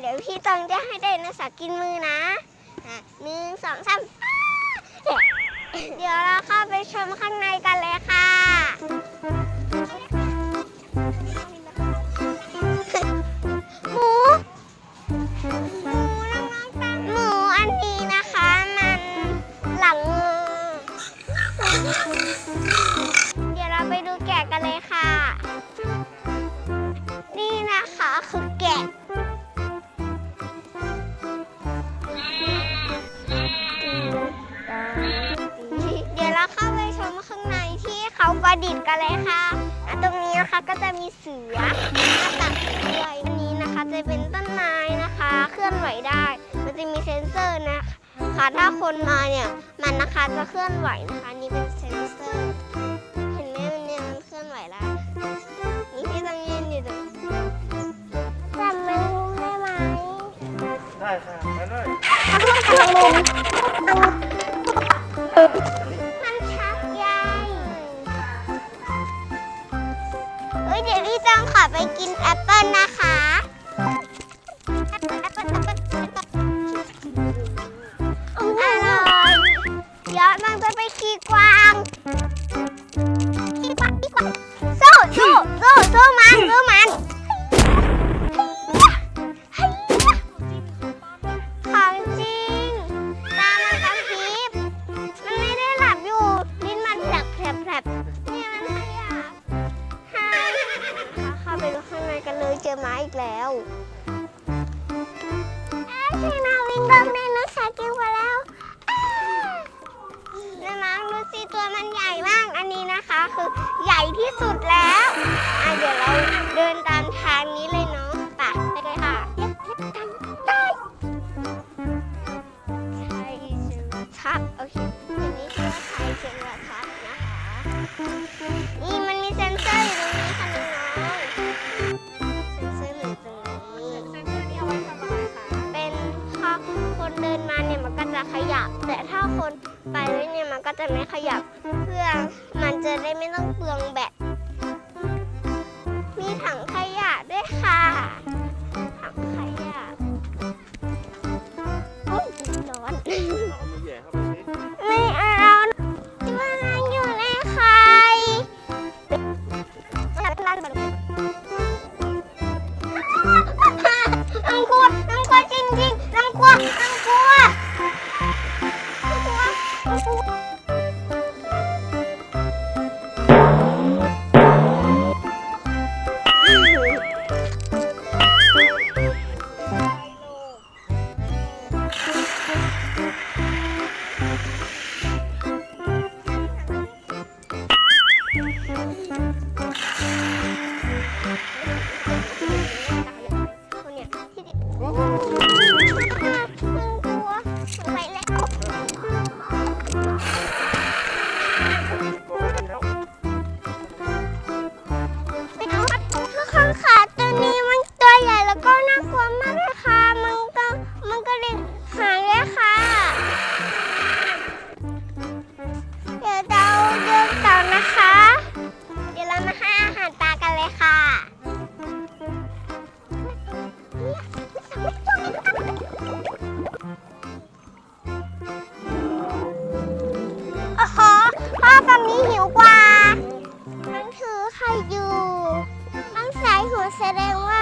เดี๋ยวพี่ตองจะให้ไดโนเสาร์กินมือนะหนึ่งสองสามเดี๋ยวเราเข้าไปชมข้างในกันเลยค่ะ ของประดิษฐ์กันเลยค่ะตรงนี้นะคะก็จะมีเสือหน้าตัดด้วยนนี้นะคะ จะเป็นต้นไม้นะคะ เคลื่อนไหวได้ มันจะมีเซ็นเซอร์นะคะถ้าคนมาเนี่ยมันนะคะจะเคลื่อนไหวนะคะนี่เป็นเซ็นเซอร์เห็นไหมมันเนี่ยมันเคลื่อนไหวแล้วนี่พี่ต้งยืนอยู่ตรงจับมัได้ไหมได้ค่ะมาเลย มาอีกแล้วกินเอาวิ่งบองในนักขากินไปแล้วน้องดูสิตัวมันใหญ่มาก อันนี้นะคะ คือใหญ่ที่สุดแล้ว ไม่ขยับ เพื่อมันจะได้ไม่ต้องเปลืองแบต มีถังขยะด้วยค่ะ ถังขยะ แสดงว่า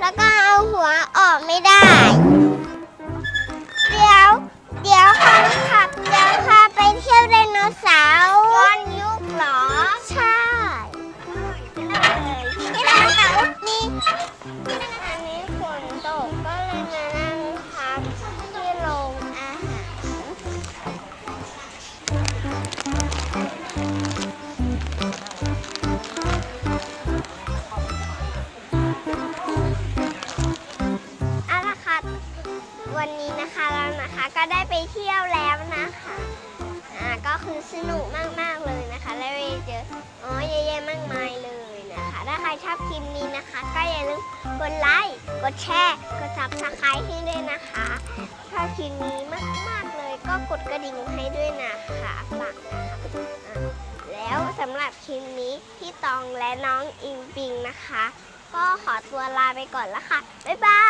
แล้วก็เอาหัวออกไม่ได้ เดี๋ยว เดี๋ยวค่ะค่ะเดี๋ยวพาไปเที่ยวไดโนเสาร์ ยวแล้วนะคะ อ่าก็คือสนุกมากๆเลยนะคะแล้วเจออ๋อเยอะแยะมากมายเลยนะคะ ถ้าใครชอบคลิปนี้นะคะ ก็อย่าลืมกดไลค์กดแชร์กดซับสไครต์ให้ด้วยนะคะชอบคลิปนี้มากๆเลยก็กดกระดิ่งให้ด้วยนะคะฝากนะคะอะแล้วสำหรับคลิปนี้พี่ตองและน้องอิงปิงนะคะ ก็ขอตัวลาไปก่อนละค่ะบ๊ายบาย